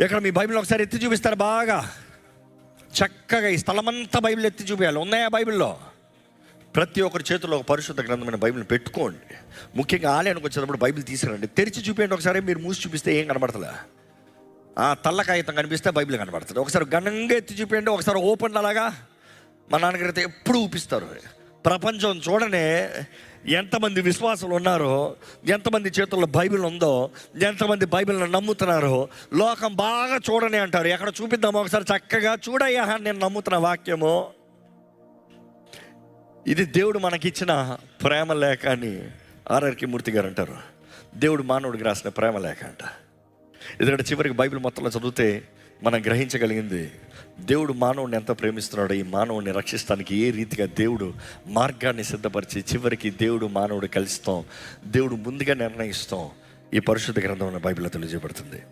ఇక్కడ మీ బైబిల్ ఒకసారి ఎత్తి చూపిస్తారు బాగా. చక్కగా ఈ స్థలమంతా బైబిల్ ఎత్తి చూపించాలి ఉన్నాయా బైబిల్లో? ప్రతి ఒక్కరి చేతిలో ఒక పరిశుద్ధ గ్రంథమైన బైబిల్ పెట్టుకోండి. ముఖ్యంగా ఆలయానికి వచ్చేటప్పుడు బైబిల్ తీసుకురండి. తెరిచి చూపించండి ఒకసారి మీరు మూసి చూపిస్తే ఏం కనబడతలే? ఆ తల్ల కాగితం కనిపిస్తే బైబిల్ కనబడుతుంది. ఒకసారి ఘనంగా ఎత్తి చూపించండి ఒకసారి ఓపెన్ అలాగా మా నాన్నగారు అయితే ఎప్పుడు ఊపిస్తారు. ప్రపంచం చూడనే ఎంతమంది విశ్వాసులు ఉన్నారో ఎంతమంది చేతుల్లో బైబిల్ ఉందో ఎంతమంది బైబిల్ని నమ్ముతున్నారో లోకం బాగా చూడని అంటారు. ఎక్కడ చూపిద్దామో ఒకసారి చక్కగా చూడయ్యా నేను నమ్ముతున్న వాక్యము. ఇది దేవుడు మనకిచ్చిన ప్రేమ లేఖ అని ఆర్ఆర్కి మూర్తి గారు అంటారు. దేవుడు మానవుడికి రాసిన ప్రేమ లేఖ అంట. ఎందుకంటే చివరికి బైబిల్ మొత్తంలో చదివితే మనం గ్రహించగలిగింది దేవుడు మానవుని ఎంత ప్రేమిస్తున్నాడో ఈ మానవుని రక్షిస్తానికి ఏ రీతిగా దేవుడు మార్గాన్ని సిద్ధపరిచి చివరికి దేవుడు మానవుడు కలుస్తాం దేవుడు ముందుగా నిర్ణయిస్తాం. ఈ పరిశుద్ధ గ్రంథం బైబిల్లో తెలియజేయబడుతుంది.